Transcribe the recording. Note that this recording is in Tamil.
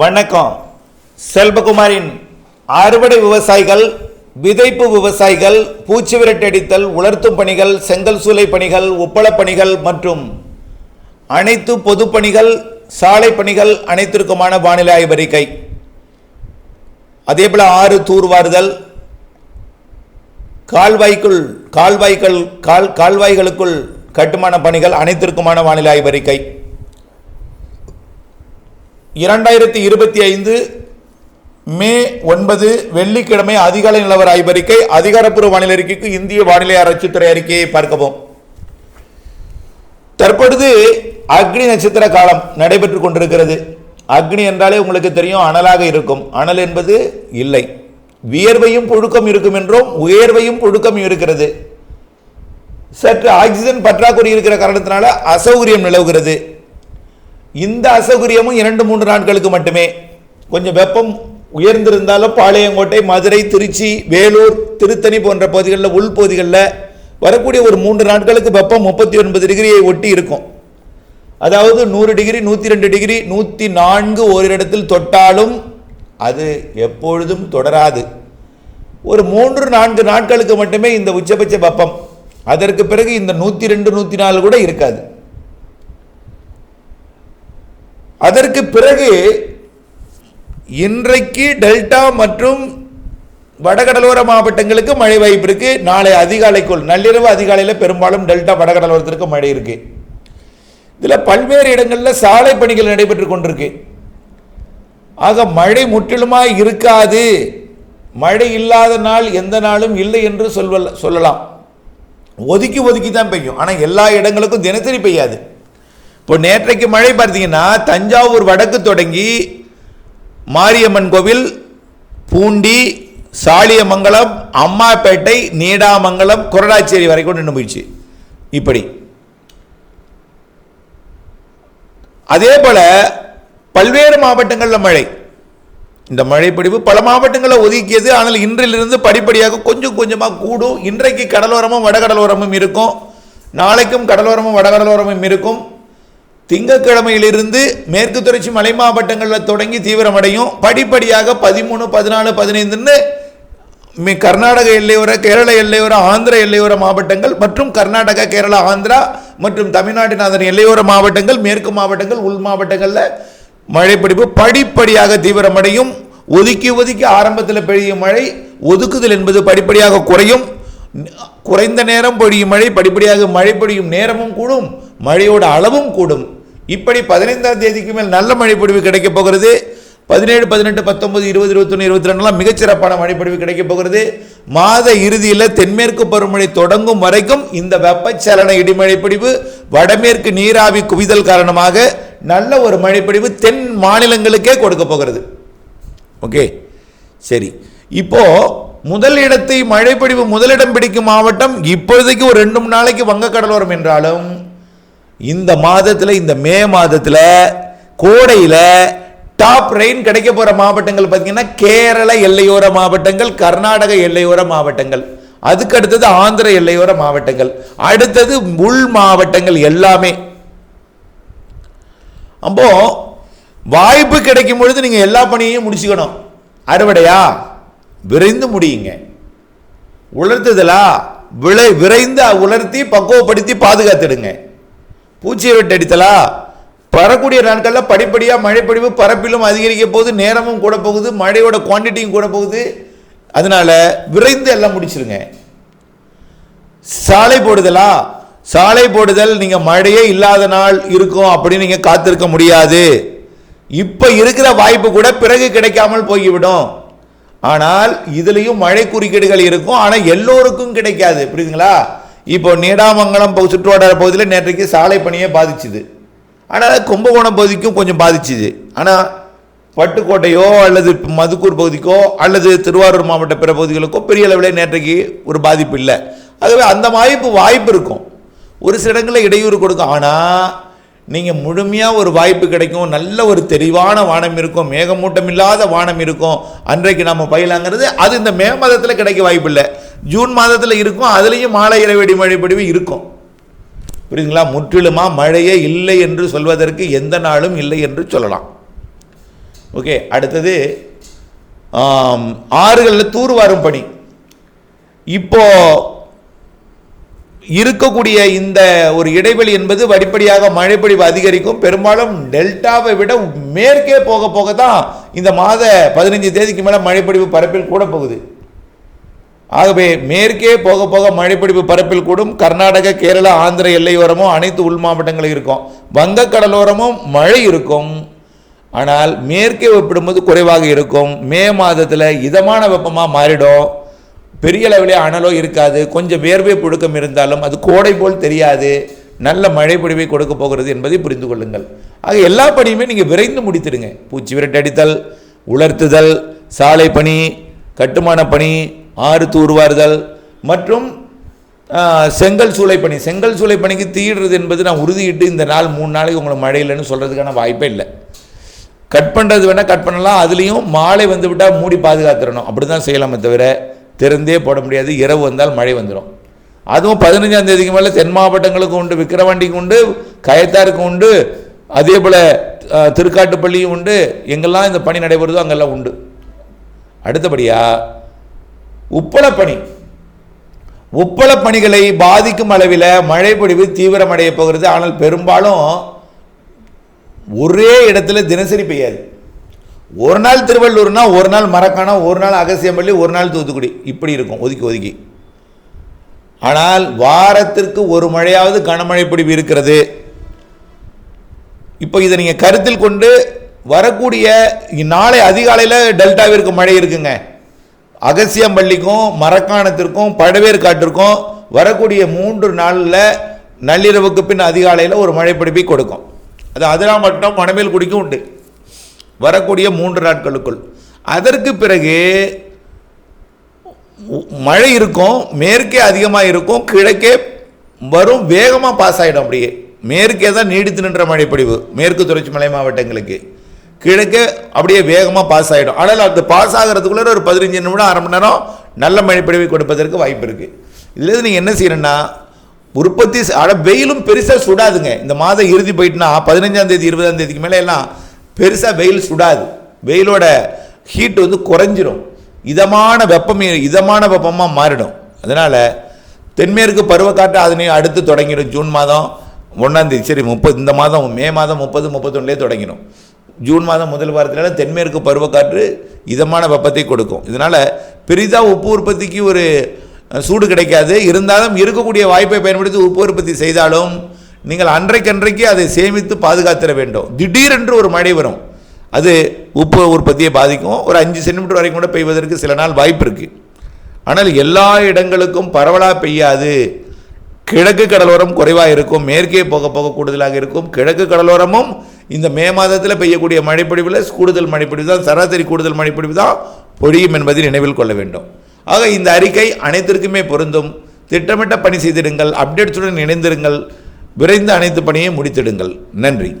வணக்கம். செல்வகுமாரின் அறுவடை விவசாயிகள் விதைப்பு விவசாயிகள் பூச்சி விரட்டடித்தல் உலர்த்தும் பணிகள் செங்கல் சூளை பணிகள் ஒப்பளப் பணிகள் மற்றும் அனைத்து பொதுப்பணிகள் சாலை பணிகள் அனைத்திற்குமான வானிலை ஆய்வறிக்கை அதேபோல் ஆறு தூர்வாறுதல். கால்வாய்க்குள் கால்வாய்கள் கால் கால்வாய்களுக்குள் கட்டுமான பணிகள் அனைத்திற்குமான வானிலை ஆய்வறிக்கை இரண்டாயிரத்தி இருபத்தி ஐந்து மே ஒன்பது வெள்ளிக்கிழமை அதிகாலை நிலவர ஆய்வறிக்கை அதிகாரப்பூர்வ வானிலை அறிக்கைக்கு இந்திய வானிலை ஆராய்ச்சித்துறை அறிக்கையை பார்க்கவும். தற்பொழுது அக்னி நட்சத்திர காலம் நடைபெற்றுக் கொண்டிருக்கிறது. அக்னி என்றாலே உங்களுக்கு தெரியும் அனலாக இருக்கும். அனல் என்பது இல்லை. வியர்வையும் புழுக்கம் இருக்கும் என்றும் உயர்வையும் புழுக்கம் இருக்கிறது. சற்று ஆக்சிஜன் பற்றாக்குறை இருக்கிற காரணத்தினால அசௌகரியம் நிலவுகிறது. இந்த அசௌகரியமும் இரண்டு மூன்று நாட்களுக்கு மட்டுமே. கொஞ்சம் வெப்பம் உயர்ந்திருந்தாலும் பாளையங்கோட்டை மதுரை திருச்சி வேலூர் திருத்தணி போன்ற பகுதிகளில் உள்பகுதிகளில் வரக்கூடிய ஒரு மூன்று நாட்களுக்கு வெப்பம் முப்பத்தி ஒன்பது டிகிரியை ஒட்டி இருக்கும். அதாவது நூறு டிகிரி நூற்றி ரெண்டு டிகிரி நூற்றி நான்கு ஓரிடத்தில் தொட்டாலும் அது எப்பொழுதும் தொடராது. ஒரு மூன்று நான்கு நாட்களுக்கு மட்டுமே இந்த உச்சபட்ச வெப்பம். அதற்கு பிறகு இந்த நூற்றி ரெண்டு நூற்றி நாலு கூட இருக்காது. அதற்கு பிறகு இன்றைக்கு டெல்டா மற்றும் வடகடலோர மாவட்டங்களுக்கு மழை வாய்ப்பு இருக்கு. நாளை அதிகாலைக்குள் நள்ளிரவு அதிகாலையில் பெரும்பாலும் டெல்டா வடகடலோரத்திற்கு மழை இருக்கு. இதில் பல்வேறு இடங்களில் சாலை பணிகள் நடைபெற்று கொண்டிருக்கு. ஆக மழை முற்றிலுமாக இருக்காது. மழை இல்லாத நாள் எந்த நாளும் இல்லை என்று சொல்வ சொல்லலாம். ஒதுக்கி ஒதுக்கி தான் பெய்யும். ஆனால் எல்லா இடங்களுக்கும் தினசரி பெய்யாது. இப்போ நேற்றைக்கு மழை பார்த்தீங்கன்னா தஞ்சாவூர் வடக்கு தொடங்கி மாரியம்மன் கோவில் பூண்டி சாலியமங்கலம் அம்மாப்பேட்டை நீடாமங்கலம் கொரடாச்சேரி வரைக்கும் நின்று போயிடுச்சு. இப்படி. அதே போல பல்வேறு மாவட்டங்களில் மழை. இந்த மழைப்பிடிவு பல மாவட்டங்களில் ஒதுக்கியது. ஆனால் இன்றிலிருந்து படிப்படியாக கொஞ்சம் கொஞ்சமாக கூடும். இன்றைக்கு கடலோரமும் வடகடலோரமும் இருக்கும். நாளைக்கும் கடலோரமும் வடகடலோரமும் இருக்கும். திங்கட்கிழமையிலிருந்து மேற்கு தொடர்ச்சி மலை மாவட்டங்களில் தொடங்கி தீவிரமடையும். படிப்படியாக பதிமூணு பதினாலு பதினைந்துன்னு கர்நாடக எல்லையோர கேரள எல்லையோர ஆந்திர எல்லையோர மாவட்டங்கள் மற்றும் கர்நாடகா கேரளா ஆந்திரா மற்றும் தமிழ்நாட்டின் அதன் எல்லையோர மாவட்டங்கள் மேற்கு மாவட்டங்கள் உள் மாவட்டங்களில் மழைப்பிடிப்பு படிப்படியாக தீவிரமடையும். ஒதுக்கி ஒதுக்கி ஆரம்பத்தில் பெய்யும் மழை ஒதுக்குதல் என்பது படிப்படியாக குறையும். குறைந்த நேரம் பொழியும் மழை படிப்படியாக மழை பொழியும் நேரமும் கூடும். மழையோட அளவும் கூடும். இப்படி பதினைந்தாம் தேதிக்கு மேல் நல்ல மழைப்பொழிவு கிடைக்கப் போகிறது. பதினேழு பதினெட்டு பத்தொன்பது இருபது இருபத்தொன்று இருபத்தி ரெண்டுலாம் மிகச்சிறப்பான மழைப்பொழிவு கிடைக்கப் போகிறது. மாத இறுதியில் தென்மேற்கு பருவமழை தொடங்கும் வரைக்கும் இந்த வெப்பச்சலன இடிமழைப்பொழிவு வடமேற்கு நீராவி குவிதல் காரணமாக நல்ல ஒரு மழைப்பொழிவு தென் மாநிலங்களுக்கே கொடுக்க போகிறது. ஓகே? சரி. இப்போ முதல் இடத்தை மழைப்பொழிவு முதலிடம் பிடிக்கும் மாவட்டம் இப்பொழுதைக்கு ஒரு ரெண்டு மூணு நாளைக்கு வங்கக்கடலோரம் என்றாலும் இந்த மாதத்தில் இந்த மே மாதத்தில் கோடையில் டாப் ரெயின் கிடைக்க போகிற மாவட்டங்கள் பார்த்தீங்கன்னா கேரள எல்லையோர மாவட்டங்கள் கர்நாடக எல்லையோர மாவட்டங்கள். அதுக்கு அடுத்தது ஆந்திர எல்லையோர மாவட்டங்கள். அடுத்தது உள் மாவட்டங்கள் எல்லாமே. அப்போ வாய்ப்பு கிடைக்கும் பொழுது நீங்கள் எல்லா பணியையும் முடிச்சுக்கணும். அறுவடையா? விரைந்து முடியுங்க. உலர்த்துதலா? விளை விரைந்து உலர்த்தி பக்குவப்படுத்தி பாதுகாத்துடுங்க. பூச்சியை வெட்டடித்தலா வரக்கூடிய நாட்களில் படிப்படியாக மழைப்பொழிவு பரப்பிலும் அதிகரிக்க போகுது நேரமும் கூட போகுது மழையோட குவான்டிட்டியும் கூட போகுது. அதனால விரைந்து எல்லாம் முடிச்சிருங்க. சாலை போடுதலா? சாலை போடுதல் நீங்கள் மழையே இல்லாத நாள் இருக்கும் அப்படின்னு நீங்கள் காத்திருக்க முடியாது. இப்போ இருக்கிற வாய்ப்பு கூட பிறகு கிடைக்காமல் போய்விடும். ஆனால் இதுலேயும் மழை குறுக்கீடுகள் இருக்கும் ஆனால் எல்லோருக்கும் கிடைக்காது. புரியுதுங்களா? இப்போ நீடாமங்கலம் சுற்றுவட்டார பகுதியில் நேற்றைக்கு சாலை பணியை பாதிச்சுது. ஆனால் கும்பகோணம் பகுதிக்கும் கொஞ்சம் பாதிச்சுது. ஆனால் பட்டுக்கோட்டையோ அல்லது மதுக்கூர் பகுதிக்கோ அல்லது திருவாரூர் மாவட்ட பிற பகுதிகளுக்கோ பெரிய அளவில் நேற்றைக்கு ஒரு பாதிப்பு இல்லை. ஆகவே அந்த வாய்ப்பு வாய்ப்பு இருக்கும். ஒரு சில இடங்களில் இடையூறு கொடுக்கும். ஆனால் நீங்கள் முழுமையாக ஒரு வாய்ப்பு கிடைக்கும். நல்ல ஒரு தெளிவான வானம் இருக்கும். மேகமூட்டம் இல்லாத வானம் இருக்கும். அன்றைக்கு நம்ம பயிலாங்கிறது அது இந்த மே மாதத்தில் கிடைக்க வாய்ப்பு இல்லை. ஜூன் மாதத்தில் இருக்கும். அதுலேயும் மாலை இறைவெடி மழை இருக்கும். புரியுதுங்களா? முற்றிலுமா மழையே இல்லை என்று சொல்வதற்கு எந்த நாளும் இல்லை என்று சொல்லலாம். ஓகே அடுத்தது ஆறுகளில் தூர்வாரும் பணி. இப்போது இருக்கக்கூடிய இந்த ஒரு இடைவெளி என்பது வடிப்படியாக மழைப்பொழிவு அதிகரிக்கும். பெரும்பாலும் டெல்டாவை விட மேற்கே போக போக தான் இந்த மாத பதினஞ்சு தேதிக்கு மேலே மழைப்பொழிவு பரப்பில் கூட போகுது. ஆகவே மேற்கே போக போக மழைப்பிடிப்பு பரப்பில் கூடும். கர்நாடக கேரளா ஆந்திர எல்லையோரமும் அனைத்து உள் மாவட்டங்களும் இருக்கும். வங்கக்கடலோரமும் மழை இருக்கும். ஆனால் மேற்கே ஒப்பிடும்போது குறைவாக இருக்கும். மே மாதத்தில் இதமான வெப்பமாக மாறிடும். பெரிய அளவிலே அனலோ இருக்காது. கொஞ்சம் வேர்வை புழுக்கம் இருந்தாலும் அது கோடை போல் தெரியாது. நல்ல மழை பொழிவை கொடுக்க போகிறது என்பதை புரிந்து கொள்ளுங்கள். ஆக எல்லா பணியுமே நீங்கள் விரைந்து முடித்திடுங்க. பூச்சி விரட்டடித்தல் உலர்த்துதல் சாலை பணி கட்டுமான பணி ஆறு தூர்வாறுதல் மற்றும் செங்கல் சூளை பணி. செங்கல் சூளை பணிக்கு தீடுறது என்பது நான் உறுதியிட்டு இந்த நாள் மூணு நாளைக்கு உங்களுக்கு மழை இல்லைன்னு சொல்கிறதுக்கான வாய்ப்பே இல்லை. கட் பண்ணுறது வேணால் கட் பண்ணலாம். அதுலேயும் மாலை வந்து விட்டால் மூடி பாதுகாத்துடணும். அப்படி தான் செய்யலாமே தவிர திறந்தே போட முடியாது. இரவு வந்தால் மழை வந்துடும் அதுவும் பதினஞ்சாம் தேதிக்கு மேலே தென் மாவட்டங்களுக்கு உண்டு விக்கிரவாண்டிக்கு உண்டு கயத்தாருக்கு உண்டு அதே போல் திருக்காட்டுப்பள்ளியும் உண்டு. எங்கெல்லாம் இந்த பணி நடைபெறுதோ அங்கெல்லாம் உண்டு. அடுத்தபடியாக உப்பள பணி உப்பள பணிகளை பாதிக்கும் அளவில் மழைப்பொழிவு தீவிரமடைய போகிறது. ஆனால் பெரும்பாலும் ஒரே இடத்துல தினசரி பெய்யாது. ஒரு நாள் திருவள்ளூர்னா ஒரு நாள் மரக்காணம் ஒரு நாள் அகசியம்பள்ளி ஒரு நாள் தூத்துக்குடி. இப்படி இருக்கும் ஒதுக்கி ஒதுக்கி. ஆனால் வாரத்திற்கு ஒரு மழையாவது கனமழை பொழிவு இருக்கிறது. இப்போ இதை நீங்கள் கருத்தில் கொண்டு வரக்கூடிய நாளை அதிகாலையில் டெல்டாவிற்கு மழை இருக்குங்க. அகசியம்பள்ளிக்கும் மரக்காணத்திற்கும் பழவேற்காட்டிற்கும் வரக்கூடிய மூன்று நாளில் நள்ளிரவுக்கு பின் அதிகாலையில் ஒரு மழை பிடிப்பை கொடுக்கும். அது அதெல்லாம் மட்டும் மணமேல் குடிக்கும் உண்டு. வரக்கூடிய மூன்று நாட்களுக்குள். அதற்கு பிறகு மழை இருக்கும் மேற்கே அதிகமாக இருக்கும் கிழக்கே வரும் வேகமாக பாஸ் ஆகிடும் அப்படியே. மேற்கே தான் நீடித்து நின்ற மழைப்பொழிவு மேற்கு தொடர்ச்சி மலை மாவட்டங்களுக்கு. கிழக்கே அப்படியே வேகமாக பாஸ் ஆகிடும் ஆனால் அது பாஸ் ஆகிறதுக்குள்ளே ஒரு பதினஞ்சு நிமிடம் அரை மணி நேரம் நல்ல மழைப்பொழிவை கொடுப்பதற்கு வாய்ப்பு இருக்குது இதுலேருந்து நீங்கள் என்ன செய்யணும்னா உற்பத்தி ஆனால் வெயிலும் பெருசாக சுடாதுங்க. இந்த மாதம் இறுதி போயிட்டுனா பதினஞ்சாம் தேதி இருபதாம் தேதிக்கு மேலே எல்லாம் பெருசாக வெயில் சுடாது. வெயிலோட ஹீட் வந்து குறைஞ்சிரும். இதமான வெப்பம் இதமான வெப்பமாக மாறிடும். அதனால் தென்மேற்கு பருவக்காற்று அதனையும் அடுத்து தொடங்கிடும். ஜூன் மாதம் ஒன்றாந்தேதி சரி முப்பது இந்த மாதம் மே மாதம் முப்பது முப்பத்தொன்னுலேயே தொடங்கிடும் ஜூன் மாதம் முதல் வாரத்துல தென்மேற்கு பருவக்காற்று இதமான வெப்பத்தை கொடுக்கும். இதனால் பெரிதாக உப்பு உற்பத்திக்கு ஒரு சூடு கிடைக்காது. இருந்தாலும் இருக்கக்கூடிய வாய்ப்பை பயன்படுத்தி உப்பு உற்பத்தி செய்தாலும் நீங்கள் அன்றைக்கன்றைக்கு அதை சேமித்து பாதுகாத்திட வேண்டும். திடீரென்று ஒரு மழை வரும். அது உப்பு உற்பத்தியை பாதிக்கும். ஒரு அஞ்சு சென்டிமீட்டர் வரைக்கும் கூட பெய்வதற்கு சில நாள் வாய்ப்பு இருக்குது ஆனால் எல்லா இடங்களுக்கும் பரவலாக பெய்யாது. கிழக்கு கடலோரம் குறைவாக இருக்கும். மேற்கே போக போக கூடுதலாக இருக்கும். கிழக்கு கடலோரமும் இந்த மே மாதத்தில் பெய்யக்கூடிய மழைப்பொழிவில் கூடுதல் மழைப்பொழிவு தான் சராசரி கூடுதல் மழைப்பொழிவு தான் பொழியும் என்பதை நினைவில் கொள்ள வேண்டும். ஆக இந்த அறிக்கை அனைத்திற்குமே பொருந்தும். திட்டமிட்ட பணி செய்திடுங்கள் அப்டேட்ஸுடன் இணைந்திருங்கள். விரைந்து அனைத்து பணியை முடித்திடுங்கள். நன்றி.